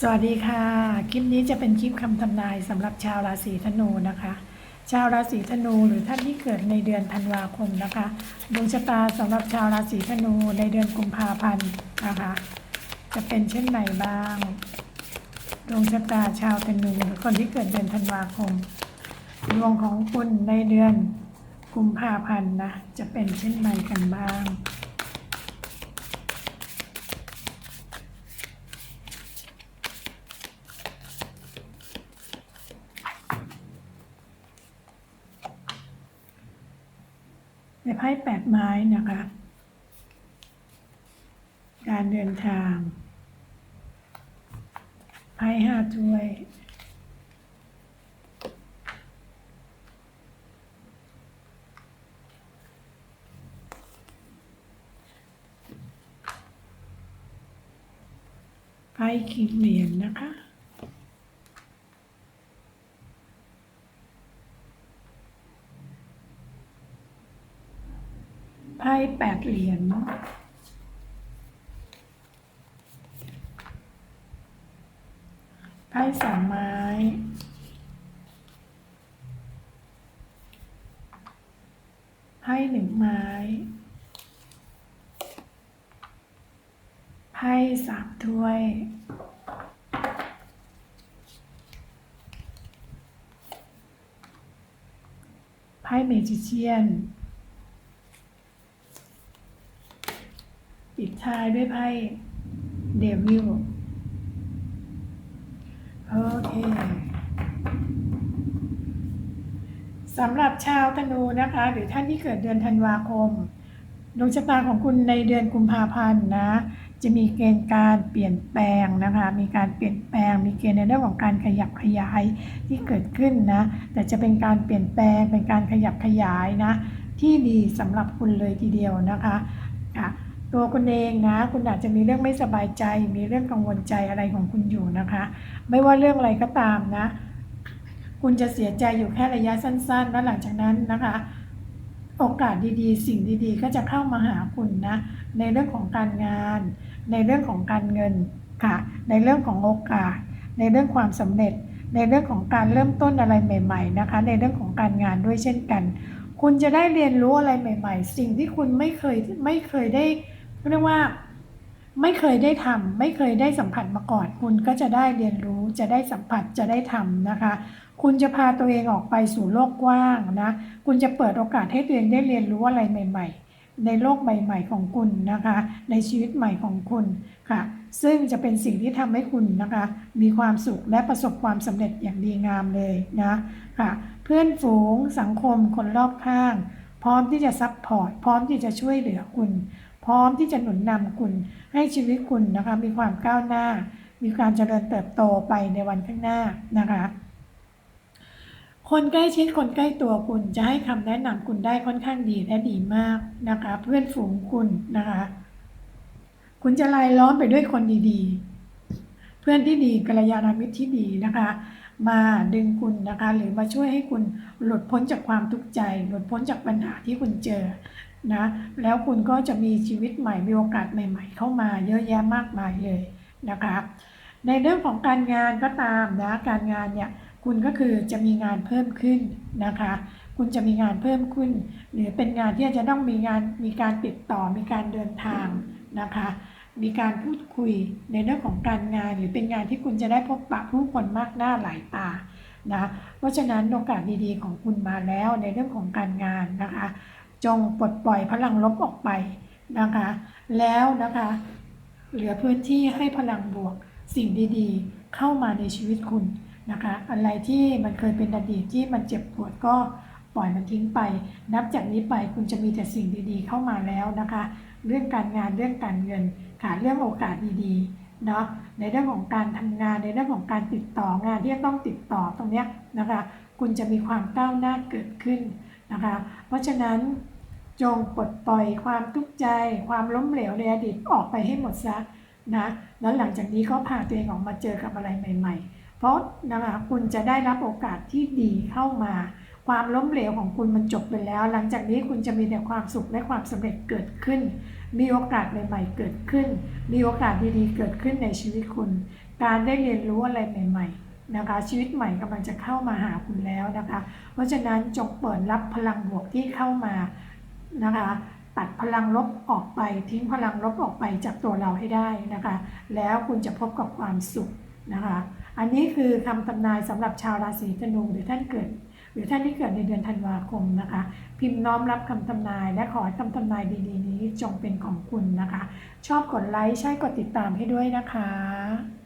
สวัสดีค่ะ คลิปนี้จะเป็นคลิปคำทำนายสำหรับชาวราศีธนูนะคะ ชาวราศีธนูหรือท่านที่เกิดในเดือนธันวาคมนะคะดวงชะตาสำหรับชาวราศีธนูในเดือนกุมภาพันธ์นะคะ จะเป็นเช่นไหนบ้างดวงชะตาชาวธนูหรือคนที่เกิดเดือนธันวาคมดวงของคุณในเดือนกุมภาพันธ์นะจะเป็นเช่นไรกันบ้าง ในไพ่แปดไม้นะคะ การเดินทาง ไพ่ห้าถ้วย ไพ่ขีดเหรียญนะคะ ไพ่แปดเหรียญไพ่สองไม้ ไพ่หนึ่งไม้ ไพ่สามถ้วย ไพ่เมจิเชียน ปิดท้ายด้วยไพ่เดวิลโอเคสำหรับชาวธนูนะคะ หรือท่านที่เกิดเดือนธันวาคมดวงชะตาของคุณในเดือนกุมภาพันธ์นะ จะมีเกณฑ์การเปลี่ยนแปลงนะคะ มีการเปลี่ยนแปลง มีเกณฑ์ในเรื่องของการขยับขยายที่เกิดขึ้นนะ แต่จะเป็นการเปลี่ยนแปลงเป็นการขยับขยายนะ ที่ดีสำหรับคุณเลยทีเดียวนะคะค่ะ ตัวคุณเองนะ คุณอาจจะมีเรื่องไม่สบายใจ มีเรื่องกังวลใจอะไรของคุณอยู่นะคะ ไม่ว่าเรื่องอะไรก็ตามนะ คุณจะเสียใจอยู่แค่ระยะสั้น ๆ แล้วหลังจากนั้นนะคะ โอกาสดีๆ สิ่งดีๆ ก็จะเข้ามาหาคุณนะ ในเรื่องของการงาน ในเรื่องของการเงินค่ะ ในเรื่องของโอกาส ในเรื่องความสำเร็จ ในเรื่องของการเริ่มต้นอะไรใหม่ ๆ นะคะ ในเรื่องของการงานด้วยเช่นกัน คุณจะได้เรียนรู้อะไรใหม่ ๆ สิ่งที่คุณไม่เคยไม่เคยได้ เรียกว่าไม่เคยได้ทำไม่เคยได้สัมผัสมาก่อน คุณก็จะได้เรียนรู้จะได้สัมผัสจะได้ทำนะคะ คุณจะพาตัวเองออกไปสู่โลกกว้างนะ คุณจะเปิดโอกาสให้ตัวเองได้เรียนรู้อะไรใหม่ ๆ ในโลกใหม่ ๆ ของคุณนะคะ ในชีวิตใหม่ของคุณค่ะ ซึ่งจะเป็นสิ่งที่ทำให้คุณนะคะ มีความสุขและประสบความสำเร็จอย่างดีงามเลยนะค่ะ เพื่อนฝูงสังคมคนรอบข้าง พร้อมที่จะซัพพอร์ตพร้อมที่จะช่วยเหลือคุณ พร้อมที่จะหนุนนำคุณให้ชีวิตคุณนะคะมีความก้าวหน้า มีการเจริญเติบโตไปในวันข้างหน้านะคะคนใกล้ชิดคนใกล้ตัวคุณจะให้คำแนะนำคุณได้ค่อนข้างดีและดีมากนะคะ เพื่อนฝูงคุณนะคะ คุณจะลายล้อมไปด้วยคนดีๆ เพื่อนที่ดีกัลยาณมิตรที่ดีนะคะ มาดึงคุณนะคะ หรือมาช่วยให้คุณหลุดพ้นจากความทุกข์ใจ หลุดพ้นจากปัญหาที่คุณเจอ นะแล้วคุณก็จะมีชีวิตใหม่มีโอกาสใหม่ ๆ เข้ามาเยอะแยะมากมายเลยนะคะในเรื่องของการงานก็ตามนะการงานเนี่ยคุณก็คือจะมีงานเพิ่มขึ้นนะคะ คุณจะมีงานเพิ่มขึ้น หรือเป็นงานที่จะต้องมีงานมีการติดต่อมีการเดินทางนะคะ มีการพูดคุยในเรื่องของการงาน หรือเป็นงานที่คุณจะได้พบปะผู้คนมากหน้าหลายตานะเพราะฉะนั้นโอกาสดีๆของคุณมาแล้วในเรื่องของการงานนะคะ จงปลดปล่อยพลังลบออกไปนะคะ แล้วนะคะ เหลือพื้นที่ให้พลังบวกสิ่งดีๆ เข้ามาในชีวิตคุณนะคะ อะไรที่มันเคยเป็นอดีตที่มันเจ็บปวดก็ปล่อยมันทิ้งไป นับจากนี้ไปคุณจะมีแต่สิ่งดีๆ เข้ามาแล้วนะคะ เรื่องการงานเรื่องการเงินค่ะเรื่องโอกาสดีๆเนาะในเรื่องของการทำงานในเรื่องของการติดต่องานที่ต้องติดต่อตรงเนี้ยนะคะ คุณจะมีความก้าวหน้าเกิดขึ้นนะคะ เพราะฉะนั้น จงปลดปล่อยความทุกข์ใจ ความล้มเหลวในอดีตออกไปให้หมดซะนะแล้วหลังจากนี้ก็พาตัวเองออกมาเจอกับอะไรใหม่ ๆ เพราะนะคะคุณจะได้รับโอกาสที่ดีเข้ามา ความล้มเหลวของคุณมันจบไปแล้ว หลังจากนี้คุณจะมีแต่ความสุขและความสำเร็จเกิดขึ้น มีโอกาสใหม่ ๆ เกิดขึ้น มีโอกาสดีๆ เกิดขึ้นในชีวิตคุณ การได้เรียนรู้อะไรใหม่ ๆนะคะชีวิตใหม่กำลังจะเข้ามาหาคุณแล้วนะคะ เพราะฉะนั้นจงเปิดรับพลังบวกที่เข้ามา นะคะ ตัดพลังลบออกไปทิ้งพลังลบออกไปจากตัวเราให้ได้นะคะ แล้วคุณจะพบกับความสุขนะคะ อันนี้คือคำทำนายสำหรับชาวราศีธนูหรือท่านเกิด หรือท่านที่เกิดในเดือนธันวาคมนะคะ พิมพ์น้อมรับคำทำนาย และขอให้คำทำนายดีๆ นี้จงเป็นของคุณนะคะ ชอบกดไลค์ใช่กดติดตามให้ด้วยนะคะ